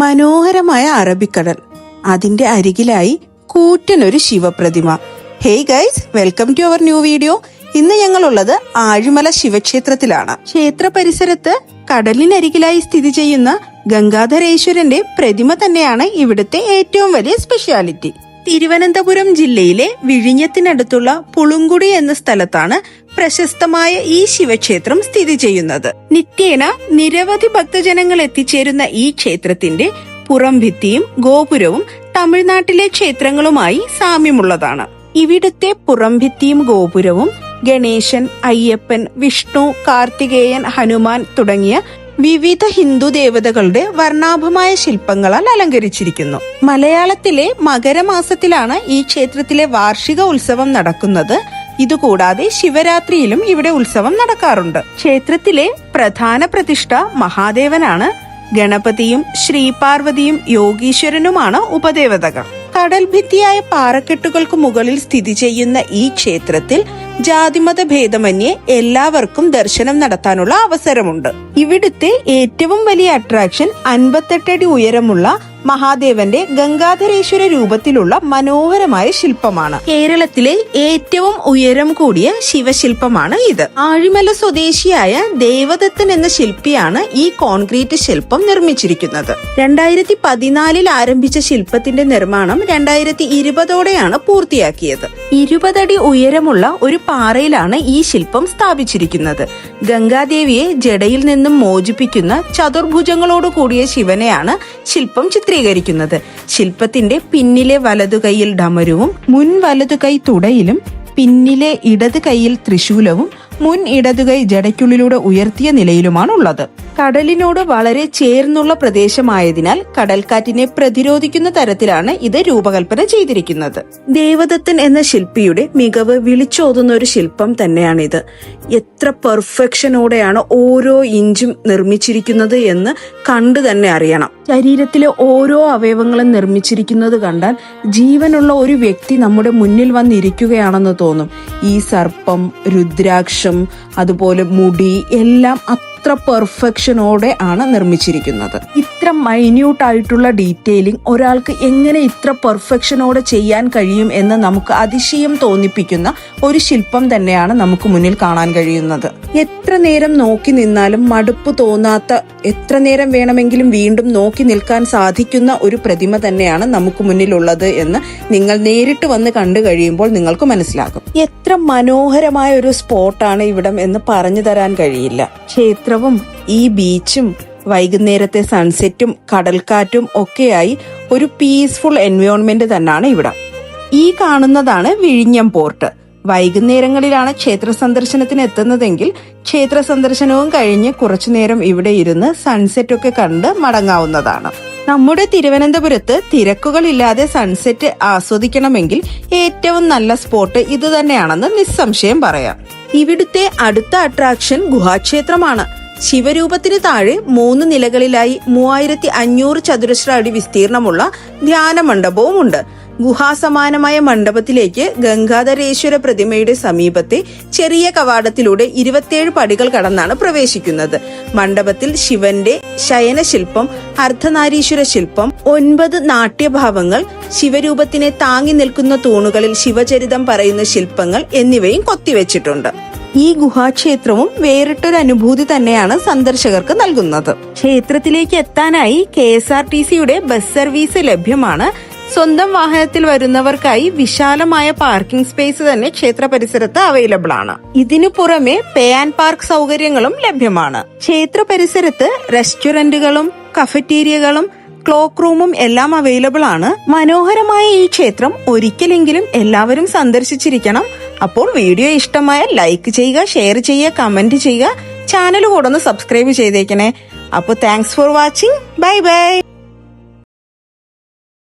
മനോഹരമായ അറബിക്കടൽ. അതിന്റെ അരികിലായി കൂറ്റനൊരു ശിവപ്രതിമ. Hey guys welcome to our new video. ഇന്ന് ഞങ്ങളുള്ളത് ആഴിമല ശിവക്ഷേത്രത്തിലാണ്. ക്ഷേത്ര പരിസരത്ത് കടലിനരികിലായി സ്ഥിതി ചെയ്യുന്ന ഗംഗാധരേശ്വരന്റെ പ്രതിമ തന്നെയാണ് ഇവിടുത്തെ ഏറ്റവും വലിയ സ്പെഷ്യാലിറ്റി തിരുവനന്തപുരം ജില്ലയിലെ വിഴിഞ്ഞത്തിനടുത്തുള്ള പുളുങ്കുടി എന്ന സ്ഥലത്താണ് പ്രശസ്തമായ ഈ ശിവക്ഷേത്രം സ്ഥിതി ചെയ്യുന്നത്. നിത്യേന നിരവധി ഭക്തജനങ്ങൾ എത്തിച്ചേരുന്ന ഈ ക്ഷേത്രത്തിന്റെ പുറംഭിത്തിയും ഗോപുരവും തമിഴ്നാട്ടിലെ ക്ഷേത്രങ്ങളുമായി സാമ്യമുള്ളതാണ്. ഇവിടുത്തെ പുറംഭിത്തിയും ഗോപുരവും ഗണേശൻ അയ്യപ്പൻ വിഷ്ണു കാർത്തികേയൻ ഹനുമാൻ തുടങ്ങിയ വിവിധ ഹിന്ദു ദേവതകളുടെ വർണാഭമായ ശില്പങ്ങളാൽ അലങ്കരിച്ചിരിക്കുന്നു. മലയാളത്തിലെ മകരമാസത്തിലാണ് ഈ ക്ഷേത്രത്തിലെ വാർഷിക ഉത്സവം നടക്കുന്നത്. ഇതുകൂടാതെ ശിവരാത്രിയിലും ഇവിടെ ഉത്സവം നടക്കാറുണ്ട്. ക്ഷേത്രത്തിലെ പ്രധാന പ്രതിഷ്ഠ മഹാദേവനാണ്. ഗണപതിയും ശ്രീപാർവതിയും യോഗീശ്വരനുമാണ് ഉപദേവതകൾ. കടൽ ഭിത്തിയായ പാറക്കെട്ടുകൾക്ക് മുകളിൽ സ്ഥിതി ചെയ്യുന്ന ഈ ക്ഷേത്രത്തിൽ ജാതിമത ഭേദമന്യേ എല്ലാവർക്കും ദർശനം നടത്താനുള്ള അവസരമുണ്ട്. ഇവിടുത്തെ ഏറ്റവും വലിയ അട്രാക്ഷൻ അൻപത്തെട്ടടി ഉയരമുള്ള മഹാദേവന്റെ ഗംഗാധരേശ്വര രൂപത്തിലുള്ള മനോഹരമായ ശില്പമാണ്. കേരളത്തിലെ ഏറ്റവും ഉയരം കൂടിയ ശിവശില്പമാണ് ഇത്. ആഴിമല സ്വദേശിയായ ദേവദത്തൻ എന്ന ശില്പിയാണ് ഈ കോൺക്രീറ്റ് ശില്പം നിർമ്മിച്ചിരിക്കുന്നത്. രണ്ടായിരത്തി പതിനാലിൽ ആരംഭിച്ച ശില്പത്തിന്റെ നിർമ്മാണം രണ്ടായിരത്തി ഇരുപതോടെയാണ് പൂർത്തിയാക്കിയത്. ഇരുപതടി ഉയരമുള്ള ഒരു പാറയിലാണ് ഈ ശില്പം സ്ഥാപിച്ചിരിക്കുന്നത്. ഗംഗാദേവിയെ ജഡയിൽ നിന്നും മോചിപ്പിക്കുന്ന ചതുർഭുജങ്ങളോട് കൂടിയ ശിവനെയാണ് ശില്പം ചിത്രീകരിക്കുന്നത്. ശില്പത്തിന്റെ പിന്നിലെ വലതു കൈയിൽ ഡമരുവും മുൻ വലതു കൈ തുടയിലും പിന്നിലെ ഇടത് കൈയിൽ ത്രിശൂലവും മുൻ ഇടതുകൈ ജടയ്ക്കുള്ളിലൂടെ ഉയർത്തിയ നിലയിലുമാണ് ഉള്ളത് കടലിനോട് വളരെ ചേർന്നുള്ള പ്രദേശമായതിനാൽ കടൽക്കാറ്റിനെ പ്രതിരോധിക്കുന്ന തരത്തിലാണ് ഇത് രൂപകൽപ്പന ചെയ്തിരിക്കുന്നത്. ദേവദത്തൻ എന്ന ശില്പിയുടെ മികവ് വിളിച്ചോതുന്ന ഒരു ശില്പം തന്നെയാണിത്. എത്ര പെർഫെക്ഷനോടെയാണ് ഓരോ ഇഞ്ചും നിർമ്മിച്ചിരിക്കുന്നത് എന്ന് കണ്ടു തന്നെ അറിയണം. ശരീരത്തിലെ ഓരോ അവയവങ്ങളും നിർമ്മിച്ചിരിക്കുന്നത് കണ്ടാൽ ജീവനുള്ള ഒരു വ്യക്തി നമ്മുടെ മുന്നിൽ വന്നിരിക്കുകയാണെന്ന് തോന്നും. ഈ സർപ്പം രുദ്രാക്ഷം അതുപോലെ മുടി എല്ലാം അത്ര പെർഫെക്ഷനോടെ ആണ് നിർമ്മിച്ചിരിക്കുന്നത്. ഇത്ര മൈന്യൂട്ട് ആയിട്ടുള്ള ഡീറ്റെയിലിംഗ് ഒരാൾക്ക് എങ്ങനെ ഇത്ര പെർഫെക്ഷനോടെ ചെയ്യാൻ കഴിയും എന്ന് നമുക്ക് അതിശയം തോന്നിപ്പിക്കുന്ന ഒരു ശില്പം തന്നെയാണ് നമുക്ക് മുന്നിൽ കാണാൻ കഴിയുന്നത്. എത്ര നേരം നോക്കി നിന്നാലും മടുപ്പ് തോന്നാത്ത എത്ര നേരം വേണമെങ്കിലും വീണ്ടും നോക്കി നിൽക്കാൻ സാധിക്കുന്ന ഒരു പ്രതിമ തന്നെയാണ് നമുക്ക് മുന്നിലുള്ളത് എന്ന് നിങ്ങൾ നേരിട്ട് വന്ന് കണ്ടു കഴിയുമ്പോൾ നിങ്ങൾക്ക് മനസ്സിലാകും. എത്ര മനോഹരമായ ഒരു സ്പോട്ടാണ് ഇവിടം എന്ന് പറഞ്ഞു തരാൻ കഴിയില്ല. ക്ഷേത്രവും ഈ ബീച്ചും വൈകുന്നേരത്തെ സൺസെറ്റും കടൽക്കാറ്റും ഒക്കെയായി ഒരു പീസ്ഫുൾ എൻവയോൺമെന്റ് തന്നെയാണ് ഇവിടെ. ഈ കാണുന്നതാണ് വിഴിഞ്ഞം പോർട്ട് വൈകുന്നേരങ്ങളിലാണ് ക്ഷേത്ര സന്ദർശനത്തിന് എത്തുന്നതെങ്കിൽ ക്ഷേത്ര സന്ദർശനവും കഴിഞ്ഞ് കുറച്ചുനേരം ഇവിടെ ഇരുന്ന് സൺസെറ്റ് ഒക്കെ കണ്ട് മടങ്ങാവുന്നതാണ്. നമ്മുടെ തിരുവനന്തപുരത്ത് തിരക്കുകളില്ലാതെ സൺസെറ്റ് ആസ്വദിക്കണമെങ്കിൽ ഏറ്റവും നല്ല സ്പോട്ട് ഇത് തന്നെയാണെന്ന് നിസ്സംശയം പറയാം. ഇവിടുത്തെ അടുത്ത അട്രാക്ഷൻ ഗുഹാക്ഷേത്രമാണ്. ശിവരൂപത്തിന് താഴെ മൂന്ന് നിലകളിലായി മൂവായിരത്തി അഞ്ഞൂറ് ചതുരശ്ര അടി വിസ്തീർണമുള്ള ധ്യാന മണ്ഡപവും ഉണ്ട് ഗുഹാസമാനമായ മണ്ഡപത്തിലേക്ക് ഗംഗാധരേശ്വര പ്രതിമയുടെ സമീപത്തെ ചെറിയ കവാടത്തിലൂടെ ഇരുപത്തിയേഴ് പടികൾ കടന്നാണ് പ്രവേശിക്കുന്നത്. മണ്ഡപത്തിൽ ശിവന്റെ ശയനശില്പം അർദ്ധനാരീശ്വര ശില്പം ഒൻപത് നാട്യഭാവങ്ങൾ ശിവരൂപത്തിനെ താങ്ങി നിൽക്കുന്ന തൂണുകളിൽ ശിവചരിതം പറയുന്ന ശില്പങ്ങൾ എന്നിവയും കൊത്തിവെച്ചിട്ടുണ്ട്. ഈ ഗുഹാക്ഷേത്രവും വേറിട്ടൊരു അനുഭൂതി തന്നെയാണ് സന്ദർശകർക്ക് നൽകുന്നത്. ക്ഷേത്രത്തിലേക്ക് എത്താനായി കെ എസ് ആർ ടി സിയുടെ ബസ് സർവീസ് ലഭ്യമാണ്. സ്വന്തം വാഹനത്തിൽ വരുന്നവർക്കായി വിശാലമായ പാർക്കിംഗ് സ്പേസ് തന്നെ ക്ഷേത്ര പരിസരത്ത് അവൈലബിൾ ആണ്. ഇതിനു പുറമെ പേ ആൻഡ് പാർക്ക് സൗകര്യങ്ങളും ലഭ്യമാണ്. ക്ഷേത്ര പരിസരത്ത് റെസ്റ്റോറന്റുകളും കഫറ്റീരിയകളും ക്ലോക്ക് റൂമും എല്ലാം അവൈലബിൾ ആണ്. മനോഹരമായ ഈ ക്ഷേത്രം ഒരിക്കലെങ്കിലും എല്ലാവരും സന്ദർശിച്ചിരിക്കണം. അപ്പോൾ വീഡിയോ ഇഷ്ടമായ ലൈക്ക് ചെയ്യുക ഷെയർ ചെയ്യുക കമന്റ് ചെയ്യുക. ചാനൽ കൂടെ ഒന്ന് സബ്സ്ക്രൈബ് ചെയ്തേക്കണേ. അപ്പോൾ thanks for watching bye bye